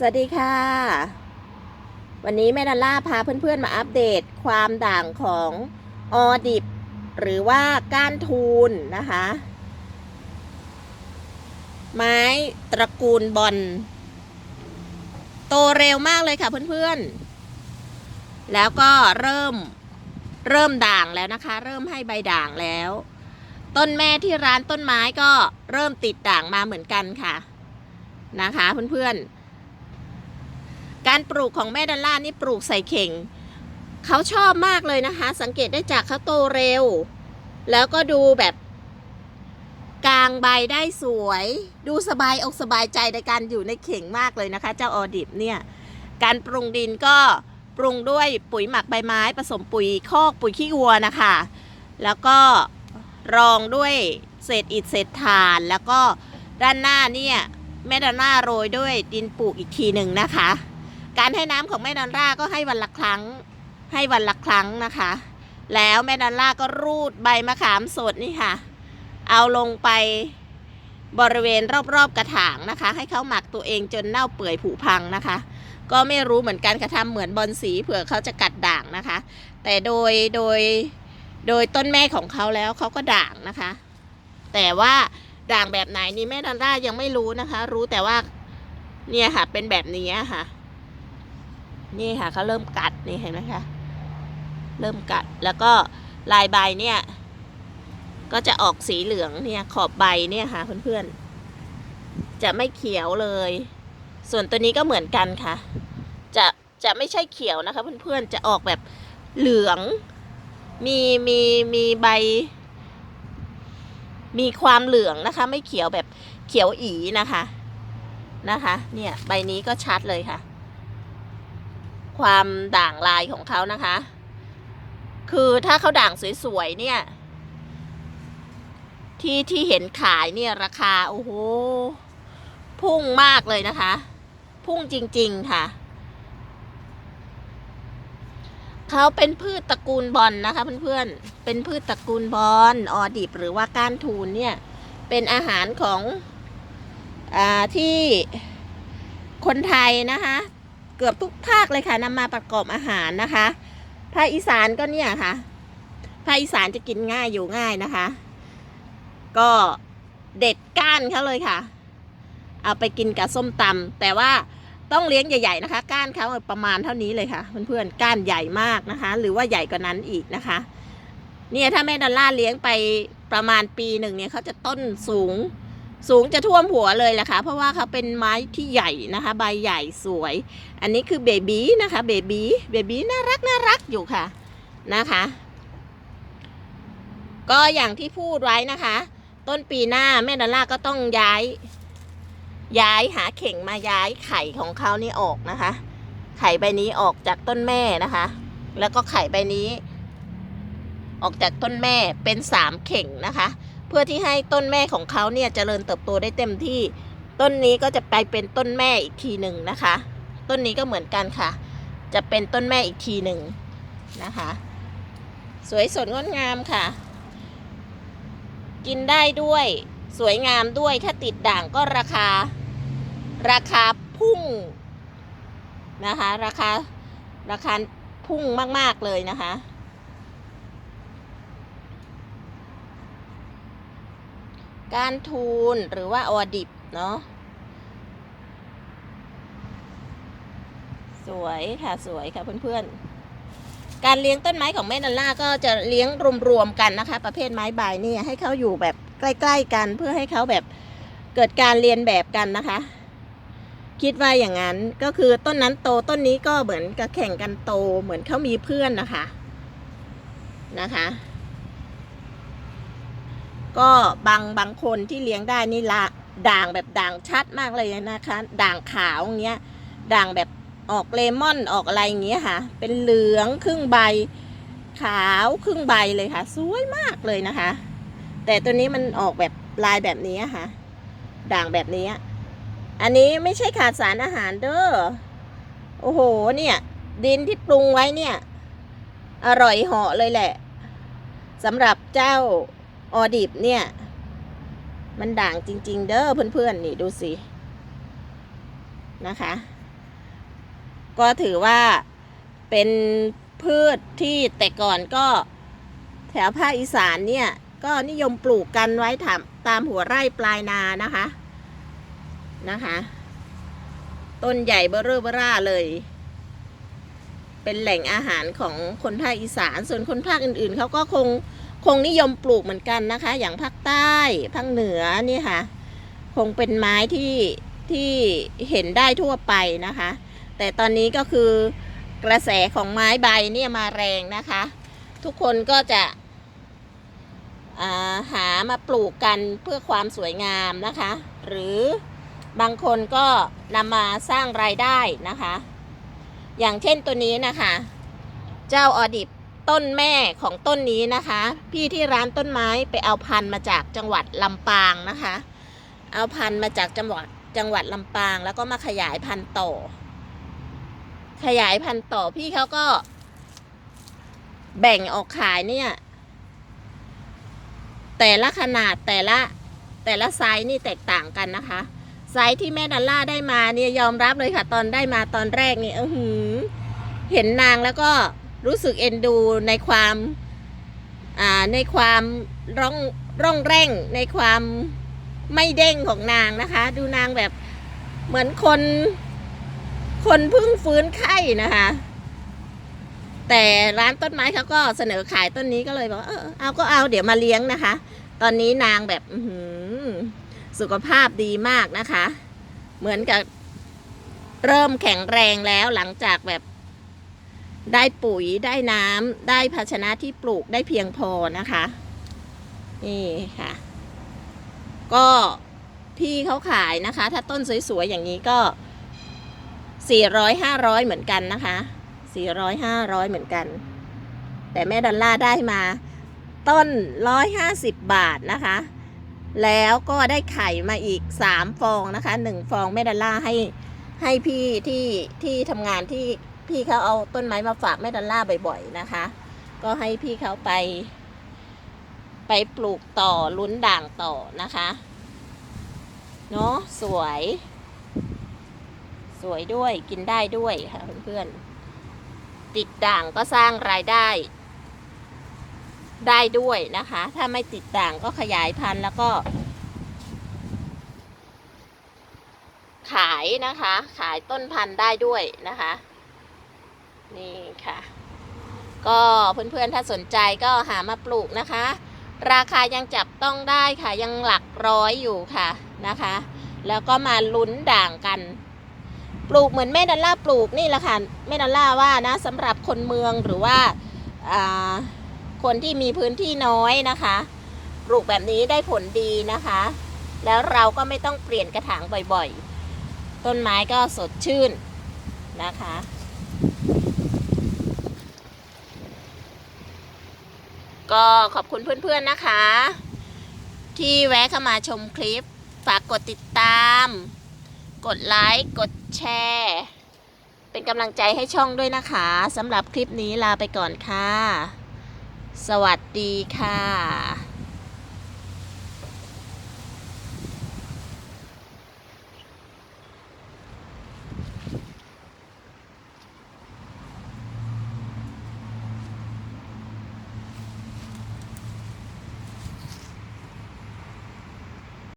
สวัสดีค่ะ วันนี้แม่ดันล่าพาเพื่อนๆมาอัปเดตความด่างของออดิบ หรือว่าก้านทูนนะคะ ไม้ตระกูลบอลโตเร็วมากเลยค่ะเพื่อนๆ แล้วก็เริ่มเริ่มด่างแล้วนะคะ เริ่มให้ใบด่างแล้ว ต้นแม่ที่ร้านต้นไม้ก็เริ่มติดด่างมาเหมือนกันค่ะ นะคะเพื่อนๆ การปลูกของแม่ดันล่านี่ปลูกใส่เข่ง เขาชอบมากเลยนะคะ สังเกตได้จากเขาโตเร็ว แล้วก็ดูแบบกลางใบได้สวย ดูสบายอกสบายใจในการอยู่ในเข่งมากเลยนะคะ เจ้าออดิบเนี่ย การปรุงดินก็ปรุงด้วยปุ๋ยหมักใบไม้ ผสมปุ๋ยคอกปุ๋ยขี้วัวนะคะ แล้วก็รองด้วยเศษอิฐเศษถ่าน แล้วก็ด้านหน้าเนี่ยแม่ดอนน่าโรยด้วยดินปลูกอีกทีหนึ่งนะคะ การให้น้ำของแม่ดอนน่าก็ให้วันละครั้ง ให้วันละครั้งนะคะ แล้วแม่ดอนน่าก็รูดใบมะขามสดนี่ค่ะ เอาลงไปบริเวณรอบๆกระถางนะคะ ให้เขาหมักตัวเองจนเน่าเปื่อยผุพังนะคะ ก็ไม่รู้เหมือนกันค่ะทำเหมือนบอลสีเผื่อเขาจะกัดด่างนะคะ แต่โดยโดยโดยต้นแม่ของเขาแล้วเขาก็ด่างนะคะ แต่ว่าด่างแบบไหนนี่แม่ดอนด้ายังไม่รู้นะคะ รู้แต่ว่าเนี่ยค่ะเป็นแบบนี้ค่ะ นี่ค่ะเขาเริ่มกัดนี่เห็นไหมคะเริ่มกัดแล้วก็ลายใบเนี่ยก็จะออกสีเหลืองเนี่ยขอบใบเนี่ยค่ะเพื่อนๆ จะไม่เขียวเลย ส่วนตัวนี้ก็เหมือนกันค่ะ จะจะไม่ใช่เขียวนะคะเพื่อนๆ จะออกแบบเหลือง มีมีมีใบ มีความเหลืองนะคะ ไม่เขียวแบบเขียวอีนะคะนะคะ เนี่ยใบนี้ก็ชัดเลยค่ะ ความด่างลายของเขานะคะ คือถ้าเขาด่างสวยๆเนี่ย ที่ที่เห็นขายเนี่ยราคาโอ้โหพุ่งมากเลยนะคะ พุ่งจริงๆค่ะเขาเป็นพืชตระกูลบอลนะคะเพื่อนๆ เป็นพืชตระกูลบอลออดิบหรือว่าก้านทูนเนี่ย เป็นอาหารของอาที่คนไทยนะคะ เกือบทุกภาคเลยค่ะนำมาประกอบอาหารนะคะภาคอีสานก็เนี่ยค่ะภาคอีสานจะกินง่ายอยู่ง่ายนะคะ ก็เด็ดก้านเขาเลยค่ะ เอาไปกินกับส้มตำแต่ว่าต้องเลี้ยงใหญ่ ๆนะคะ ก้านเขาประมาณเท่านี้เลยค่ะ เพื่อนๆก้านใหญ่มากนะคะ หรือว่าใหญ่กว่านั้นอีกนะคะ เนี่ยถ้าแม่ดอลล่าเลี้ยงไปประมาณปีหนึ่งเนี่ยเขาจะต้นสูง สูงจะท่วมหัวเลยแหละค่ะ เพราะว่าเขาเป็นไม้ที่ใหญ่นะคะ ใบใหญ่สวย อันนี้คือเบบี้นะคะเบบี้เบบี้น่ารักน่ารักอยู่ค่ะนะคะ ก็อย่างที่พูดไว้นะคะ ต้นปีหน้าแม่ดอลล่าก็ต้องย้าย ย้ายหาเข่งมาย้ายไข่ของเขานี่ออกนะคะ ไข่ใบนี้ออกจากต้นแม่นะคะ แล้วก็ไข่ใบนี้ ออกจากต้นแม่เป็นสามเข่งนะคะ เพื่อที่ให้ต้นแม่ของเขาเนี่ยเจริญเติบโตได้เต็มที่ ต้นนี้ก็จะไปเป็นต้นแม่อีกทีหนึ่งนะคะ ต้นนี้ก็เหมือนกันค่ะ จะเป็นต้นแม่อีกทีหนึ่งนะคะ สวยสดงดงามค่ะ กินได้ด้วยสวยงามด้วยถ้าติดด่างก็ราคา ราคาพุ่งนะคะ ราคาราคาพุ่งมาก ๆ เลยนะคะ การทูนหรือว่าออดิบเนาะสวยค่ะสวยค่ะเพื่อนๆ การเลี้ยงต้นไม้ของแม่นันล่าก็จะเลี้ยงรวมๆกันนะคะ ประเภทไม้ใบนี่ให้เขาอยู่แบบใกล้ ๆ กันเพื่อให้เขาแบบเกิดการเรียนแบบกันนะคะ คิดว่าอย่างนั้นก็คือต้นนั้นโตต้นนี้ก็เหมือนกับแข่งกันโตเหมือนเขามีเพื่อนนะคะนะคะ ก็บางบางคนที่เลี้ยงได้นี่ละด่างแบบด่างชัดมากเลยนะคะ ด่างขาวเงี้ย ด่างแบบออกเลมอนออกอะไรอย่างเงี้ยค่ะ เป็นเหลืองครึ่งใบ ขาวครึ่งใบเลยค่ะ สวยมากเลยนะคะ แต่ตัวนี้มันออกแบบลายแบบนี้ค่ะ ด่างแบบนี้ อันนี้ไม่ใช่ขาดสารอาหารเด้อ โอ้โห เนี่ย ดินที่ปรุงไว้เนี่ย อร่อยเหาะเลยแหละสำหรับเจ้า ออดิบเนี่ย มันด่างจริง ๆ เด้อเพื่อนๆนี่ดูสิ นะคะ ก็ถือว่าเป็นพืชที่แต่ก่อนก็แถวภาคอีสานเนี่ย ก็นิยมปลูกกันไว้ถามตามหัวไร่ปลายนานะคะ นะคะ ต้นใหญ่เบ้อเร่อเบอร่าเลย เป็นแหล่งอาหารของคนภาคอีสาน ส่วนคนภาคอื่นๆเขาก็คง คงนิยมปลูกเหมือนกันนะคะ อย่างภาคใต้ภาคเหนือนี่ค่ะ คงเป็นไม้ที่ที่เห็นได้ทั่วไปนะคะ แต่ตอนนี้ก็คือกระแสของไม้ใบเนี่ยมาแรงนะคะ ทุกคนก็จะาหามาปลูกกันเพื่อความสวยงามนะคะ หรือบางคนก็นำมาสร้างรายได้นะคะ อย่างเช่นตัวนี้นะคะ เจ้าออดิบ ต้นแม่ของต้นนี้นะคะ พี่ที่ร้านต้นไม้ไปเอาพันธุ์มาจากจังหวัดลำปางนะคะ เอาพันธุ์มาจากจังหวัดจังหวัดลำปาง แล้วก็มาขยายพันธุ์ต่อ ขยายพันธุ์ต่อพี่เขาก็ แบ่งออกขายเนี่ย แต่ละขนาดแต่ละแต่ละไซส์นี่แตกต่างกันนะคะไซส์ที่แม่ดัลล่าได้มาเนี่ยยอมรับเลยค่ะ ตอนได้มาตอนแรกนี่ยอือหือเห็นนางแล้วก็ รู้สึกเอ็นดูในความอ่าในความร่องร่องแร่งในความไม่เด้งของนางนะคะ ดูนางแบบเหมือนคน คนเพิ่งฟื้นไข้นะคะ แต่ร้านต้นไม้เขาก็เสนอขายต้นนี้ก็เลยบอกเออเอาก็เอาเดี๋ยวมาเลี้ยงนะคะ ตอนนี้นางแบบสุขภาพดีมากนะคะ เหมือนกับเริ่มแข็งแรงแล้วหลังจากแบบ ได้ปุ๋ยได้น้ำได้ภาชนะที่ปลูกได้เพียงพอนะคะ นี่ค่ะ ก็พี่เขาขายนะคะ ถ้าต้นสวยๆอย่างนี้ก็สี่ร้อยห้าร้อยเหมือนกันนะคะสี่ร้อยห้าร้อยเหมือนกัน แต่แม่ดอลล่าได้มา ต้นร้อยห้าสิบบาทนะคะ แล้วก็ได้ไข่มาอีกสามฟองนะคะหนึ่งฟองแม่ดอลล่าให้ให้พี่ที่ที่ทำงานที่ พี่เขาเอาต้นไม้มาฝากแม่ดอลล่าบ่อยๆนะคะ ก็ให้พี่เขาไป ไปปลูกต่อลุ้นด่างต่อนะคะเนาะสวย สวยด้วยกินได้ด้วยค่ะเพื่อนๆติดด่างก็สร้างรายได้ ได้ด้วยนะคะ ถ้าไม่ติดด่างก็ขยายพันธุ์แล้วก็ ขายนะคะ ขายต้นพันธุ์ได้ด้วยนะคะ นี่ค่ะ ก็เพื่อนๆถ้าสนใจก็หามาปลูกนะคะ ราคายังจับต้องได้ค่ะยังหลักร้อยอยู่ค่ะนะคะ แล้วก็มาลุ้นด่างกัน ปลูกเหมือนแม่ดัลล่าปลูกนี่แหละค่ะแม่ดัลล่าว่านะสำหรับคนเมืองหรือว่าอ่าคนที่มีพื้นที่น้อยนะคะ ปลูกแบบนี้ได้ผลดีนะคะ แล้วเราก็ไม่ต้องเปลี่ยนกระถางบ่อยๆ ต้นไม้ก็สดชื่นนะคะ ก็ขอบคุณเพื่อนๆนะคะ ที่แวะเข้ามาชมคลิป ฝากกดติดตาม กดไลค์กดแชร์ เป็นกำลังใจให้ช่องด้วยนะคะสำหรับคลิปนี้ลาไปก่อนค่ะ สวัสดีค่ะ